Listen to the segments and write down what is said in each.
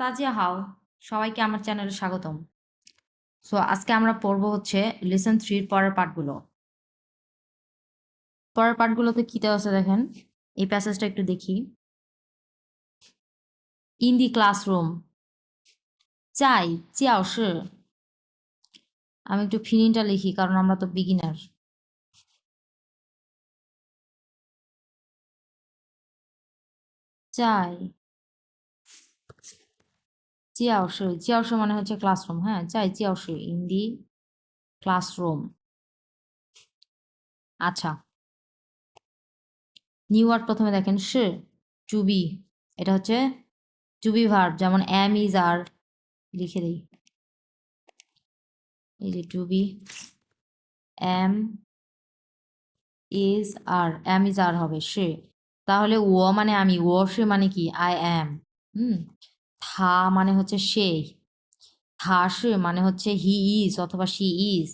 তাজিয়া হাও, সবাইকে আমার চ্যানেলে স্বাগতম। সো আজকে আমরা পড়ব হচ্ছে লেসন থ্রির পরের পার্টগুলো পরের পার্টগুলোতে কি দেওয়া আছে দেখেন? এই প্যাসেজটা একটু দেখি। ইন দি ক্লাসরুম চাই চিয়াও সে আমি একটু ফিনিংটা লিখি, কারণ আমরা তো বিগিনার চাই। জিয়াওশু জিয়াওশু মানে হচ্ছে ক্লাসরুম হ্যাঁ? যাই জিয়াওশু ইন দি ক্লাসরুম আচ্ছা। নিউ ওয়ার্ড প্রথমে দেখেন, সে চুবি এটা হচ্ছে চুবি ভার্ব যেমন এম ইজ আর লিখে দিই। এই যে to be am is are am is are হবে সে। তাহলে ও মানে আমি, ও সে মানে কি? আই অ্যাম হুম? থা মানে হচ্ছে সে, থা সে মানে হচ্ছে হি ইজ অথবা শি ইজ।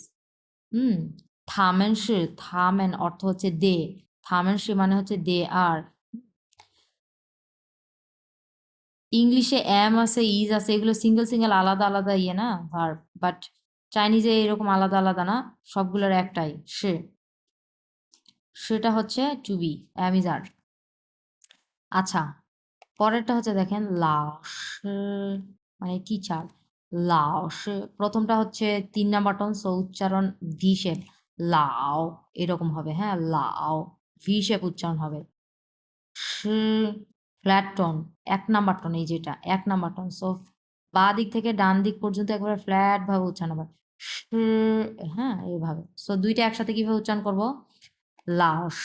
হুম থামেন সে থামেন অর্থ হচ্ছে দে থামেন সে মানে হচ্ছে দে আর। ইংলিশে এম আছে, ইজ আছে, এগুলো সিঙ্গেল সিঙ্গেল আলাদা আলাদা ইয়ে না ভার্ব, বাট চাইনিজে এরকম আলাদা আলাদা না, সবগুলোর একটাই, সে। সেটা হচ্ছে টু বি আর। আচ্ছা পরেরটা হচ্ছে দেখেন লাশ মানে টিচার লাশ প্রথমটা হচ্ছে তিন নাম্বার টন সো উচ্চারণ ভি শেপ লাও, এরকম হবে হ্যাঁ লাও ভি শেপ উচ্চারণ হবে। ফ্ল্যাট টন এক নাম্বার টন এই যেটা, এক নাম্বার টন সো বা দিক থেকে ডান দিক পর্যন্ত একবারে ফ্ল্যাট ভাবে উচ্চারণ হবে। হ্যাঁ এইভাবে সো দুইটা একসাথে কীভাবে উচ্চারণ করব? লাশ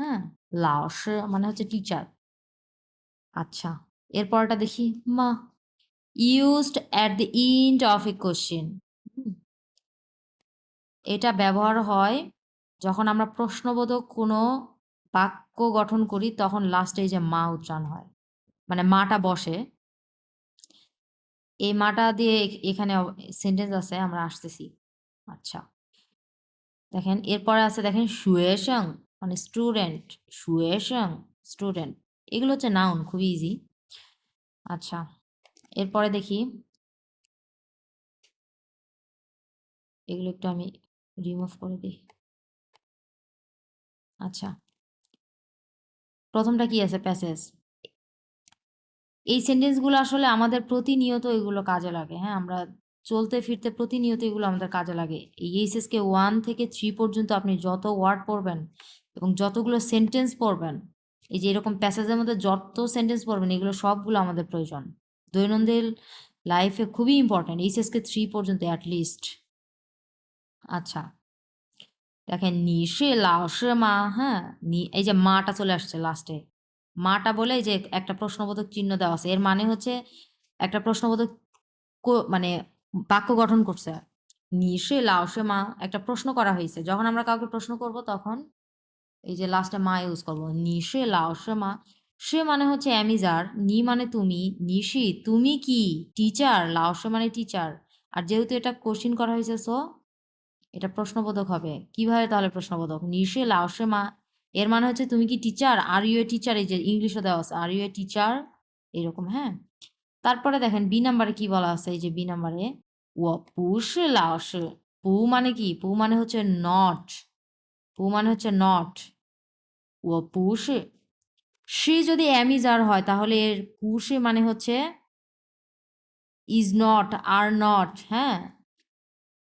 হ্যাঁ লাশ মানে হচ্ছে টিচার আচ্ছা এরপরটা দেখি। মা used at the end of a question এটা ব্যবহার হয় যখন আমরা প্রশ্নবোধক কোনো বাক্য গঠন করি, তখন লাস্টে যে মা উচ্চারণ হয়। মানে মাটা বসে। এই মাটা দিয়ে এখানে সেন্টেন্স আছে, আমরা আসতেছি। আচ্ছা। দেখেন, এরপরে আছে দেখেন, সুয়েশং মানে স্টুডেন্ট সুয়েশং স্টুডেন্ট এগুলো হচ্ছে নাউন খুবই ইজি আচ্ছা এরপরে দেখি। এগুলো একটু আমি রিমুভ করে দিই। আচ্ছা প্রথমটা কি আছে? প্যাসেজ এই সেন্টেন্সগুলো আসলে আমাদের প্রতিনিয়ত এগুলো কাজে লাগে হ্যাঁ? আমরা চলতে ফিরতে প্রতিনিয়ত এগুলো আমাদের কাজে লাগে। এই এইচএসকে ওয়ান থেকে থ্রি পর্যন্ত আপনি যত ওয়ার্ড পড়বেন এবং যতগুলো সেন্টেন্স পড়বেন এই যে এরকম প্যাসেজের মধ্যে যত সেন্টেন্স পড়বেন, এগুলো সবগুলো আমাদের প্রয়োজন। দৈনন্দিন লাইফে খুবই ইম্পর্টেন্ট এইচএসকে থ্রি পর্যন্ত অ্যাটলিস্ট আচ্ছা। দেখেন, নিশে, লাশে, মা হ্যাঁ? এই যে মাটা চলে আসছে লাস্টে মাটা বলে যে একটা প্রশ্নবোধক চিহ্ন দেওয়া আছে। এর মানে হচ্ছে একটা প্রশ্নবোধক মানে বাক্য গঠন করছে। নিশে লাউসে মা, একটা প্রশ্ন করা হয়েছে। যখন আমরা কাউকে প্রশ্ন করব, তখন এই যে লাস্টে মা ইউজ করব। নিশে লাউসে মা, সে মানে হচ্ছে অ্যামিজার। নি মানে তুমি নিশি তুমি কি? টিচার লাউসে মানে টিচার আর যেহেতু এটা কোশ্চিন করা হয়েছে সো এটা প্রশ্নবোধক হবে। কীভাবে তাহলে প্রশ্নবোধক? নিশে লাউসে মা, এর মানে হচ্ছে তুমি কি teacher are you a teacher এই যে ইংলিশে দেওয়া আছে আর ইউ এ টিচার এরকম হ্যাঁ? তারপরে দেখেন বি নাম্বারে কি বলা আছে? এই যে বি নাম্বারে ও পুষ লাউস পু মানে কি? পু মানে হচ্ছে নট পু মানে হচ্ছে নট ও পুষ। সে যদি অ্যামিজার হয়, তাহলে এর পুষে মানে হচ্ছে ইজ নট আর নট হ্যাঁ?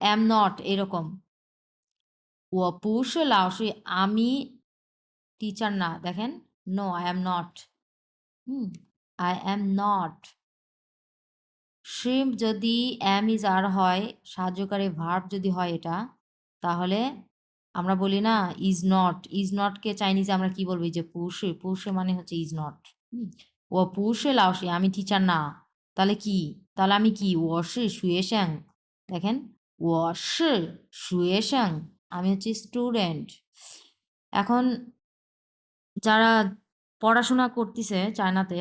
অ্যাম নট এরকম। ও পুষ লাউসি আমি টিচার না, দেখেন? No I am not hmm I am not শ্রিম যদি অ্যাম ইজ আর হয়, সাহায্যকারী ভার্ব যদি হয় এটা, তাহলে আমরা বলি না ইজ নট ইজ নটকে চাইনিজে আমরা কি বলব? যে পুরুষে পুরুষে মানে হচ্ছে ইজ নট ও পুরুষে লাউসে, আমি টিচার না। তাহলে কি? তাহলে আমি কি? ওয়াশে শুয়েশাং দেখেন, ওয়াশে শুয়েশাং আমি হচ্ছে স্টুডেন্ট এখন যারা পড়াশোনা করতেছে চায়নাতে,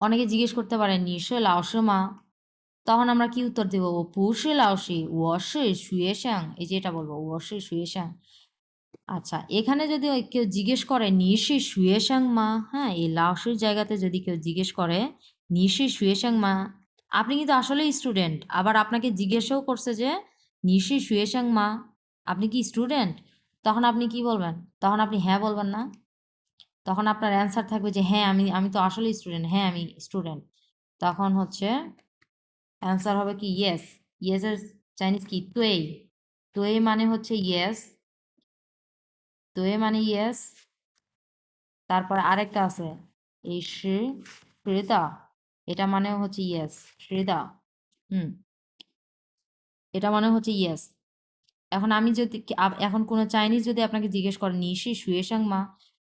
অনেকে জিজ্ঞেস করতে পারেন, নিশে, লাউসে মা? তখন আমরা কি উত্তর দেব? পুষে, লাউসি ওয়াশে শুয়েশাং এই যে এটা বলব ওয়াশে শুয়েশাং আচ্ছা এখানে যদি কেউ জিজ্ঞেস করে, নিশি শুয়েশাং মা হ্যাঁ এই লাওসের জায়গাতে যদি কেউ জিজ্ঞেস করে, নিশি শুয়েশাং মা, আপনি কিন্তু আসলেই স্টুডেন্ট আবার আপনাকে জিজ্ঞেসও করছে যে, নিশি শুয়েশাং মা, আপনি কি স্টুডেন্ট তখন আপনি কি বলবেন? তখন আপনি হ্যাঁ বলবেন না। তখন আপনার অ্যান্সার থাকবে যে হ্যাঁ আমি আমি তো আসলেই স্টুডেন্ট হ্যাঁ আমি স্টুডেন্ট তখন হচ্ছে অ্যান্সার হবে কি ইয়েস ইয়েসের চাইনিজ কি? তুই তুই মানে হচ্ছে ইয়েস তুই মানে ইয়েস তারপর আরেকটা আছে, এই শ্রী শ্রীদা, এটা মানে হচ্ছে ইয়েস শ্রীদা, হুম, এটা মানে হচ্ছে ইয়েস এখন আমি যদি এখন কোনো চাইনিজ যদি আপনাকে জিজ্ঞেস করেন নিশি শুয়েশাং মা,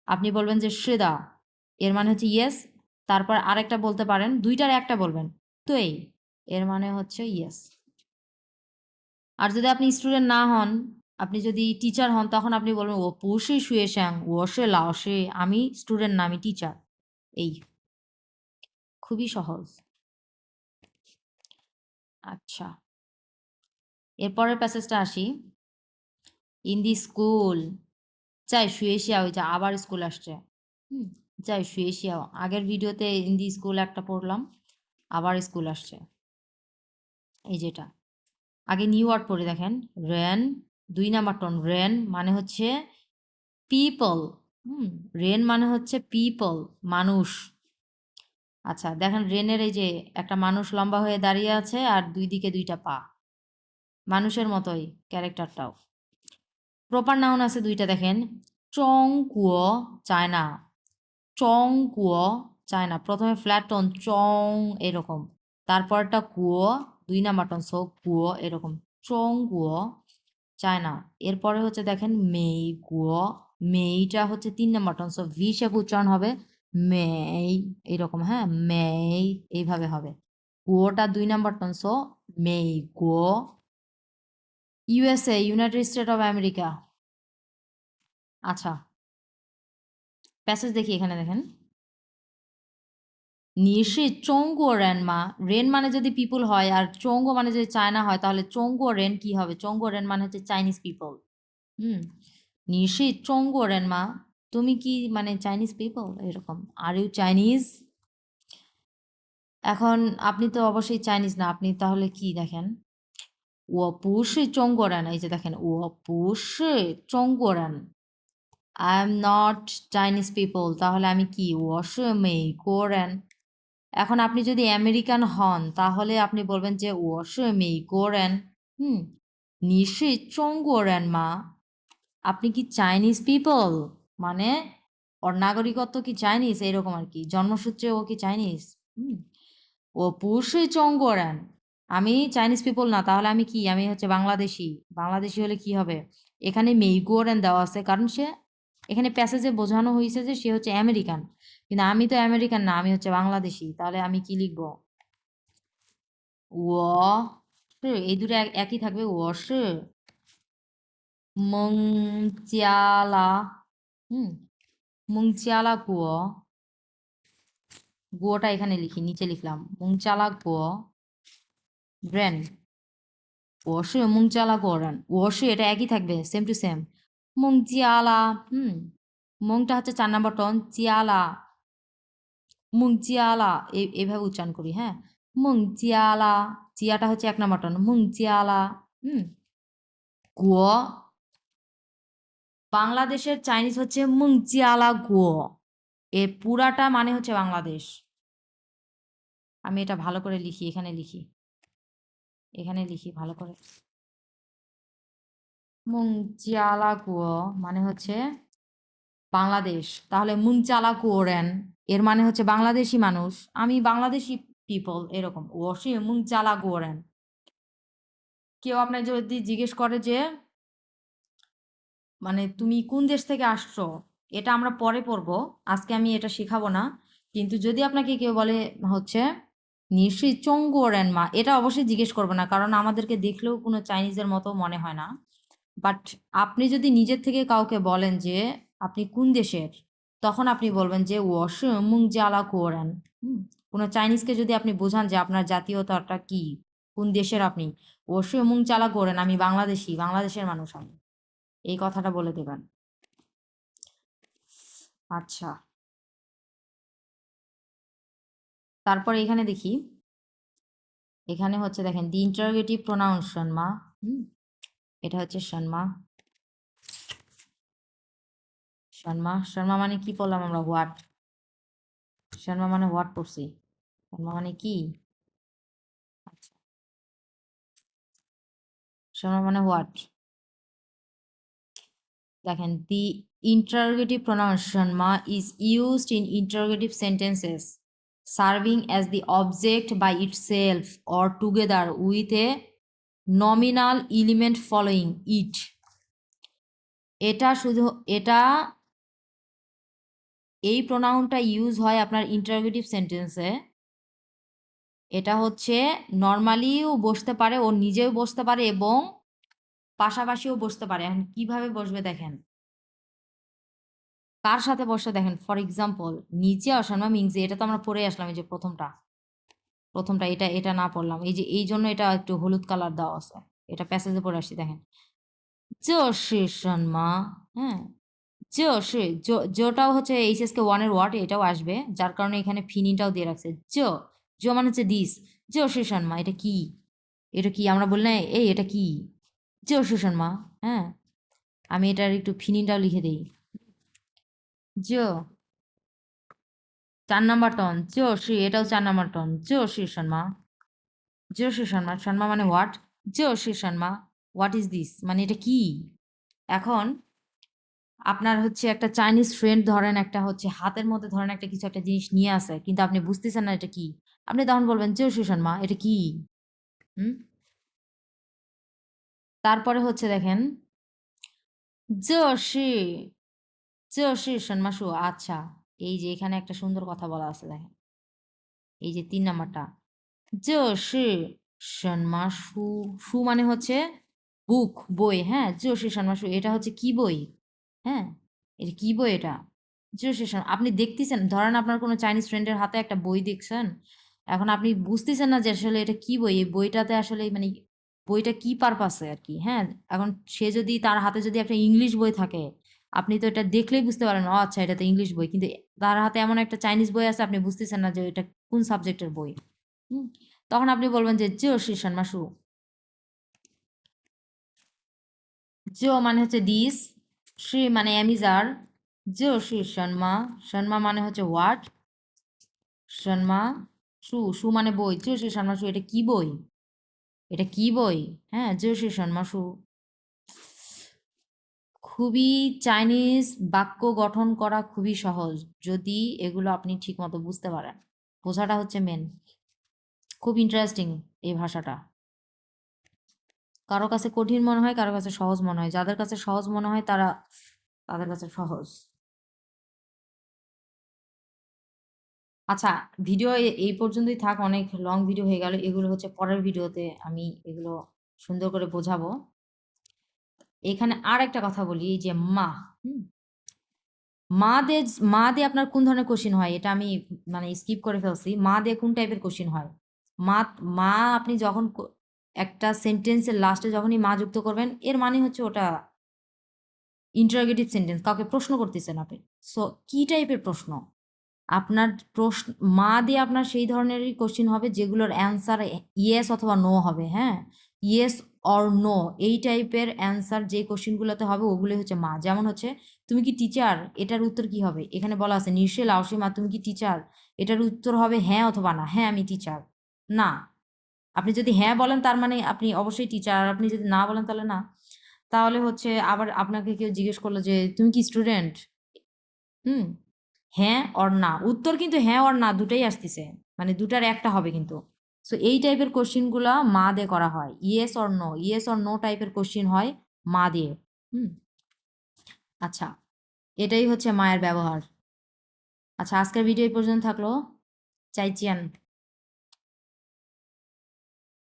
আপনি বলবেন যে শ্রীদা, এর মানে হচ্ছে ইয়েস তারপর আরেকটা বলতে পারেন, দুইটার একটা বলবেন, তুই এর মানে হচ্ছে ইয়েস আর যদি আপনি স্টুডেন্ট না হন, আপনি যদি টিচার হন, তখন আপনি বলবেন, ও পুষে শুয়ে শ্যাং ও সে লাও সে আমি স্টুডেন্ট না, আমি টিচার এই। খুবই সহজ। আচ্ছা। এরপরের প্যাসেজটা আসি। In the school. চাই শুয়ে শিয়াও যে আবার স্কুল আসছে। চাই শুয়ে শিয়াও আগের ভিডিওতে ইন দি স্কুল একটা পড়লাম, আবার স্কুল আসছে। এই যেটা। আগে নিউ ওয়ার্ড পড়ে দেখেন রেন দুই নাম্বার টন রেন মানে হচ্ছে পিপল হুম রেন মানে হচ্ছে পিপল মানুষ। আচ্ছা দেখেন রেনের এই যে একটা মানুষ লম্বা হয়ে দাঁড়িয়ে আছে আর দুই দিকে দুইটা পা। মানুষের মতোই ক্যারেক্টারটাও। প্রপার নাউন আছে দুইটা দেখেন চং কুয়ো চায়না। চং কুয়ো চায়না, প্রথমে ফ্ল্যাট টন চং এরকম, তারপরটা কুয়ো দুই নাম্বার টন সো কুয়ো এরকম। চং কুয়ো চায়না। এরপরে হচ্ছে দেখেন মেই কুয়ো মেইটা হচ্ছে তিন number tone, so V shape উচ্চারণ হবে মেই, এরকম হ্যাঁ মেই, এইভাবে হবে। কুয়োটা দুই নাম্বার টন, সো মেই কুয়ো USA United State of America. আচ্ছা। প্যাসেজ দেখি এখানে দেখেন। নিশি চৌঙ্গো রেন মা রেন মানে যদি পিপুল হয়, আর চৌঙ্গো মানে যদি চায়না হয়, তাহলে চৌঙ্গো রেন কি হবে চৌঙ্গো রেন মানে হচ্ছে চাইনিজ পিপল হুম। নিশি চৌঙ্গো রেন মা? তুমি কি মানে চাইনিজ পিপল এরকম? আর ইউ চাইনিজ এখন আপনি তো অবশ্যই চাইনিজ না। আপনি তাহলে কি দেখেন? ও পুষি চৌঙ্গোরান এই যে দেখেন ও পুষি চৌঙ্গোরান I am not Chinese people তাহলে আমি কি? ওয়াশে মেই কোরেন এখন আপনি যদি আমেরিকান হন, তাহলে আপনি বলবেন যে ওয়াশে মেই কোরেন হুম নিশি চৌঙ্গোরেন, মা। আপনি কি চাইনিজ পিপল? মানে ওর নাগরিকত্ব কি চাইনিজ? এরকম আর কি। জন্মসূত্রে ও কি চাইনিজ? হুম, ও পুষি চৌঙ্গোরেন। আমি চাইনিজ পিপল না, তাহলে আমি কি? আমি হচ্ছে বাংলাদেশি। বাংলাদেশি হলে কি হবে? এখানে মেইগোরেন দেওয়া আছে, কারণ সে, এখানে প্যাসেজে বোঝানো হয়েছে যে, সে হচ্ছে আমেরিকান। কিন্তু আমি তো আমেরিকান না, আমি হচ্ছে বাংলাদেশি, তাহলে আমি কি লিখব? ও এই দুটো এক- একই থাকবে, ও মংচিয়ালা, হুম, মংচিয়ালা গুয়ো গুয়োটা এখানে লিখি, নিচে লিখলাম মংচালা গুয়ো ব্র্যান্ড ওশে মুংচালা গোরান ওশে এটা একই থাকবে সেম টু সেম মুং জিয়ালা হুম, মুংটা হচ্ছে চার নাম্বার টন জিয়ালা মুং জিয়ালা এই এইভাবে উচ্চারণ করি হ্যাঁ? মুং জিয়ালা জিয়াটা হচ্ছে এক নাম্বার টন মুং জিয়ালা হুম? গুয়ো। বাংলাদেশের চাইনিজ হচ্ছে মুং জিয়ালা গুয়ো। এর পুরাটা মানে হচ্ছে বাংলাদেশ। আমি এটা ভালো করে লিখি, এখানে লিখি। এখানে লিখি, ভালো করে। মুংচালা কুয়ো মানে হচ্ছে বাংলাদেশ। তাহলে মুংচালা কুয়োরেন এর মানে হচ্ছে বাংলাদেশি মানুষ, আমি বাংলাদেশি পিপল এরকম। ওসি মুংচালা কুয়োরেন কেউ আপনার যদি জিজ্ঞেস করে যে মানে তুমি কোন দেশ থেকে আসছো? এটা আমরা পরে পড়ব, আজকে আমি এটা শেখাবো না। কিন্তু যদি আপনাকে কেউ বলে হচ্ছে, নিশ্চয়ই চঙ্গোরেন মা এটা অবশ্যই জিজ্ঞেস করব না, কারণ আমাদেরকে দেখলেও কোনো চাইনিজের মতো মনে হয় না। বাট আপনি যদি নিজের থেকে কাউকে বলেন যে, আপনি কোন দেশের? তখন আপনি বলবেন যে মুং জ্বালা কোরেন। কোনো চাইনিজকে যদি আপনি বোঝান যে, আপনার জাতীয়তাটা কি? কোন দেশের আপনি? মুং চালা করেন, আমি বাংলাদেশি, বাংলাদেশের মানুষ আমি। এই কথাটা বলে দেবেন। আচ্ছা। তারপর এখানে দেখি। এখানে হচ্ছে দেখেন, দি ইন্টারোগেটিভ প্রোনাউন সন্মা। হুম, এটা হচ্ছে সন্মা। সন্মা শর্মা মানে কি পড়লাম আমরা? হোয়াট শর্মা মানে হোয়াট পড়ছি শর্মা মানে কি? আচ্ছা। শর্মা মানে হোয়াট দেখেন the interrogative pronoun Sharma is used in interrogative sentences serving as the object by itself or together with a nominal element following it. এটা শুধু, এটা এই প্রোনাউনটা ইউজ হয় আপনার ইন্টারভিউটিভ সেন্টেন্সে এটা হচ্ছে নর্মালিও বসতে পারে, ও নিজেও বসতে পারে এবং পাশাপাশিও বসতে পারে। এখন কীভাবে বসবে দেখেন? কার সাথে বসে দেখেন? ফর এক্সাম্পল নিচে অসানমা মিংসে এটা তো আমরা পড়ে আসলাম এই যে প্রথমটা। প্রথমটা এটা এটা না পড়লাম। এই যে, এই জন্য এটা একটু হলুদ কালার দেওয়া আছে। এটা প্যাসেজে পড়ে আসছি, দেখেন। জোশিসন মা হ্যাঁ? 就是 জোটাও হচ্ছে এইচএসকে ওয়ানের ওয়ার্ড এটাও আসবে, যার কারণে এখানে ফিনিটাও দিয়ে রাখছে। জো জো মানে হচ্ছে দিস জোশি শর্মা এটা কি? এটা কি? আমরা বলি না এই এটা কি? জোশি শর্মা হ্যাঁ? আমি এটার একটু ফিনিটাও লিখে দিই। জো। চার নাম্বার টন জোশি এটাও চার নাম্বার টন জোশি শর্মা জোশি শর্মা শর্মা মানে হোয়াট জোশি শর্মা হোয়াট ইজ দিস মানে এটা কি? এখন আপনার হচ্ছে একটা চাইনিজ ফ্রেন্ড ধরেন একটা হচ্ছে হাতের মধ্যে ধরেন একটা কিছু একটা জিনিস নিয়ে আসে, কিন্তু আপনি বুঝতেছেন না এটা কি? আপনি তখন বলবেন জোশি শর্মা এটা কি? তারপরে হচ্ছে দেখেন শু আচ্ছা এই যে এখানে একটা সুন্দর কথা বলা আছে দেখেন, এই যে তিন নাম্বারটা শু শু মানে হচ্ছে বুক, বই হ্যাঁ শর্মা শু, এটা হচ্ছে কি বই? হ্যাঁ? এটা কি বই এটা? শর্মা আপনি দেখতেছেন? ধরেন আপনার কোনো চাইনিজ ফ্রেন্ডের হাতে একটা বই দেখছেন, এখন আপনি বুঝতেছেন না যে আসলে এটা কি বই? এই বইটাতে আসলে মানে বইটা কি পারপাসে আর কি হ্যাঁ? এখন সে যদি তার হাতে যদি একটা ইংলিশ বই থাকে, আপনি তো এটা দেখলেই বুঝতে পারেন ও আচ্ছা এটা তো ইংলিশ বই। কিন্তু তার হাতে এমন একটা চাইনিজ বই আছে, আপনি বুঝতেছেন না যে এটা কোন সাবজেক্টের বই? হুম? তখন আপনি বলবেন যে জো শ্রী শর্মাসু জো মানে হচ্ছে দিস শ্রী মানে অ্যামিজার। জো শ্রী শর্মা। শর্মা মানে হচ্ছে হোয়াট শর্মা, সু সু মানে বই। জো শ্রী শর্মা, সু, এটা কি বই? এটা কি বই? হ্যাঁ জো শ্রী শর্মা, সু। খুবই চাইনিজ বাক্য গঠন করা খুবই সহজ, যদি এগুলো আপনি ঠিকমতো বুঝতে পারেন। বোঝাটা হচ্ছে মেন খুব ইন্টারেস্টিং এই ভাষাটা। কারও কাছে কঠিন মনে হয়, কারও কাছে সহজ মনে হয়। যাদের কাছে সহজ মনে হয়, তারা তাদের কাছে সহজ। আচ্ছা ভিডিও এই পর্যন্তই থাক, অনেক লং ভিডিও হয়ে গেল। এগুলো হচ্ছে পরের ভিডিওতে আমি এগুলো সুন্দর করে বোঝাবো। এখানে আর একটা কথা বলি যে মা মা দে, মা দিয়ে আপনার কোন ধরনের কোশ্চিন হয়? এটা আমি মানে স্কিপ করে ফেলছি। মা দিয়ে কোন টাইপের কোশ্চিন হয়? মা মা আপনি যখন একটা সেন্টেন্সের লাস্টে যখনই মা যুক্ত করবেন, এর মানে হচ্ছে ওটা ইন্টারোগেটিভ সেন্টেন্স কাউকে প্রশ্ন করতেছেন আপনি। সো কি টাইপের প্রশ্ন? আপনার প্রশ্ন, মা দিয়ে আপনার সেই ধরনেরই কোশ্চিন হবে যেগুলোর অ্যান্সার ইয়েস অথবা নো হবে হ্যাঁ? ইয়েস অর নো এই টাইপের অ্যান্সার যে কোশ্চিনগুলোতে হবে ওগুলোই হচ্ছে মা। যেমন হচ্ছে, তুমি কি টিচার এটার উত্তর কি হবে? এখানে বলা আছে নির্শেল মা, তুমি কি টিচার এটার উত্তর হবে হ্যাঁ অথবা না। হ্যাঁ আমি টিচার না। আপনি যদি হ্যাঁ বলেন, তার মানে আপনি অবশ্যই টিচার আর আপনি যদি না বলেন, তাহলে না। তাহলে হচ্ছে আবার আপনাকে কেউ জিজ্ঞেস করল যে, তুমি কি স্টুডেন্ট হুম হ্যাঁ অর না। উত্তর কিন্তু হ্যাঁ অর না দুটাই আসতেছে। মানে দুটার একটা হবে কিন্তু। সো এই টাইপের কোশ্চিনগুলো মা দিয়ে করা হয়। Yes or no yes or no টাইপের কোশ্চিন হয় মা দিয়ে। হুম। আচ্ছা এটাই হচ্ছে মায়ের ব্যবহার। আচ্ছা আজকের ভিডিও এই পর্যন্ত থাকল। চাইচিয়ান।